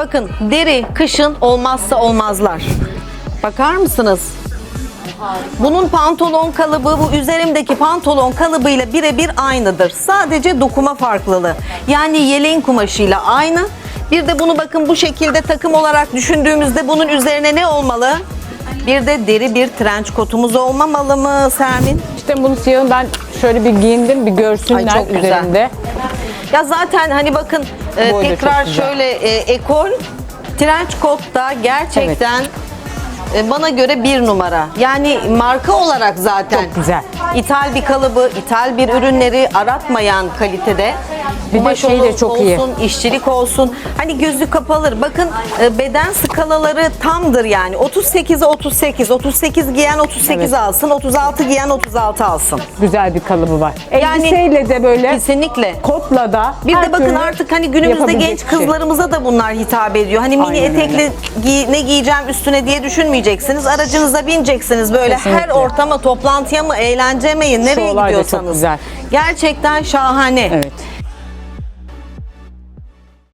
Bakın deri kışın olmazsa olmazlar. Bakar mısınız? Bunun pantolon kalıbı bu üzerimdeki pantolon kalıbıyla birebir aynıdır. Sadece dokuma farklılığı. Yani yeleğin kumaşıyla aynı. Bir de bunu bakın bu şekilde takım olarak düşündüğümüzde bunun üzerine ne olmalı? Bir de deri bir trenç kotumuz olmamalı mı Sermin? İşte bunu siyahın ben şöyle bir giyindim bir görsünler Ay, çok güzel. üzerinde. Ya zaten hani bakın e, Boy da çok tekrar güzel. şöyle e, ekol trench coat da gerçekten e, bana göre bir numara. Yani marka olarak zaten Çok güzel. İthal bir kalıbı, ithal bir ürünleri aratmayan kalitede. Bir de şey de çok iyi. olsun, işçilik olsun. Hani gözü kapalır. Bakın e, beden skalaları tamdır yani. 38'e 38. 38 giyen 38 Evet. alsın. 36 giyen 36 alsın. Güzel bir kalıbı var. Yani- Elbiseyle de böyle Kesinlikle. kotla da Bir her de bakın türlü artık hani günümüzde yapabilecek genç bir şey. kızlarımıza da bunlar hitap ediyor. Hani mini Aynen öyle. etekli giy- ne giyeceğim üstüne diye düşünmeyeceksiniz. Aracınıza bineceksiniz böyle her Kesinlikle. ortama, toplantıya mı, eğlence mi, nereye olayda çok gidiyorsanız. güzel. Gerçekten şahane. Evet.